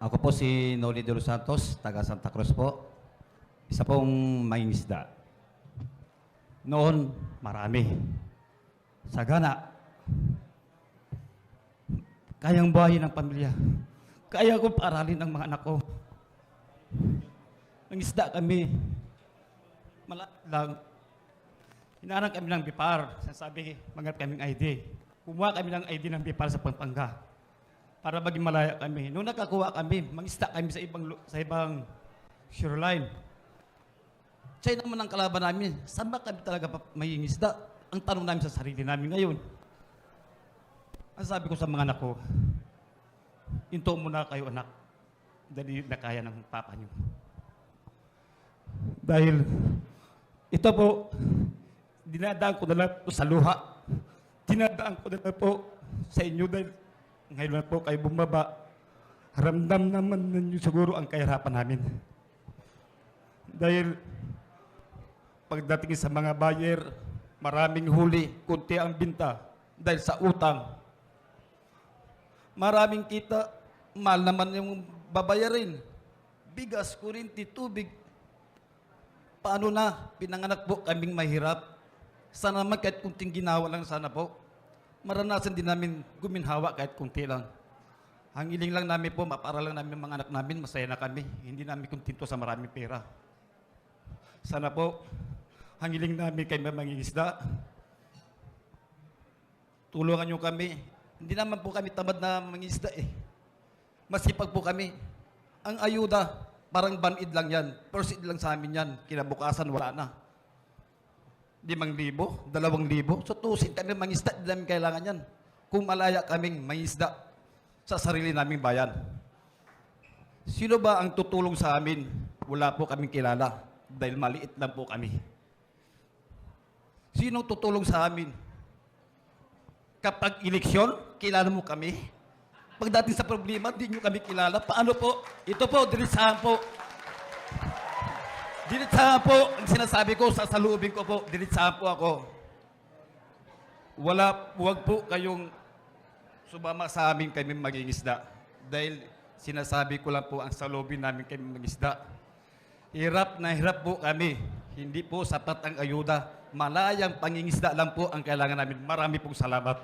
Ako po si Noli de los Santos, taga Santa Cruz po. Isa pong mangingisda. Noon, marami. Sagana. Kayang buhayin ng pamilya. Kaya ko paaralin ang mga anak ko. Nangisda kami. Malapit lang. Hinarang kami ng BIPAR. Sasabi, mangat kaming ID. Kumuha kami ng ID ng BIPAR sa Pampanga para maging malaya kami. Nung nakakuha kami, mangisda kami sa ibang sa ibang shoreline. Siya naman ang kalaban namin. Saan ba kami talaga may isda? Ang tanong namin sa sarili namin ngayon. Ang sabi ko sa mga anak ko, Hinto muna kayo anak. Dali na kaya ng papa niyo. Dahil ito po, dinadaan ko na lang sa luha. Dinadaan ko na lang po sa inyo dahil ngayon po kayo bumaba. Ramdam naman ninyo siguro ang kahirapan namin. Dahil pagdating sa mga buyer, maraming huli, kunti ang binta dahil sa utang. Maraming kita, mahal naman yung babayarin. Bigas, kurinti, tubig. Paano na? Pinanganak po kaming mahirap. Sana naman kahit kunting ginawa lang sana po. Maranasan din namin guminhawa kahit kunti lang. Ang iling lang namin po, mapara lang namin mga anak namin, masaya na kami. Hindi namin kontento sa maraming pera. Sana po, ang iling namin kay mangingisda, tulungan nyo kami. Hindi naman po kami tamad na mangisda eh. Masipag po kami. Ang ayuda, parang banid lang yan. First aid lang sa amin yan. Kinabukasan, wala na. Limang libo, dalawang libo. So tusin kami mangisda, hindi namin kailangan yan. Kung malaya kaming mangisda sa sarili naming bayan. Sino ba ang tutulong sa amin? Wala po kaming kilala dahil maliit lang po kami. Sino tutulong sa amin? Kapag eleksyon, kilala mo kami. Pagdating sa problema, di nyo kami kilala. Paano po? Ito po, diretsahan po. Diretsahan po, ang sinasabi ko, sa salubin ko po, diretsahan po ako. Wala, huwag po kayong sumama sa amin kami mangingisda. Dahil sinasabi ko lang po ang salubin namin kami mangisda. Hirap na hirap po kami. Hindi po sapat ang ayuda. Malayang pangingisda lang po ang kailangan namin. Marami pong salamat.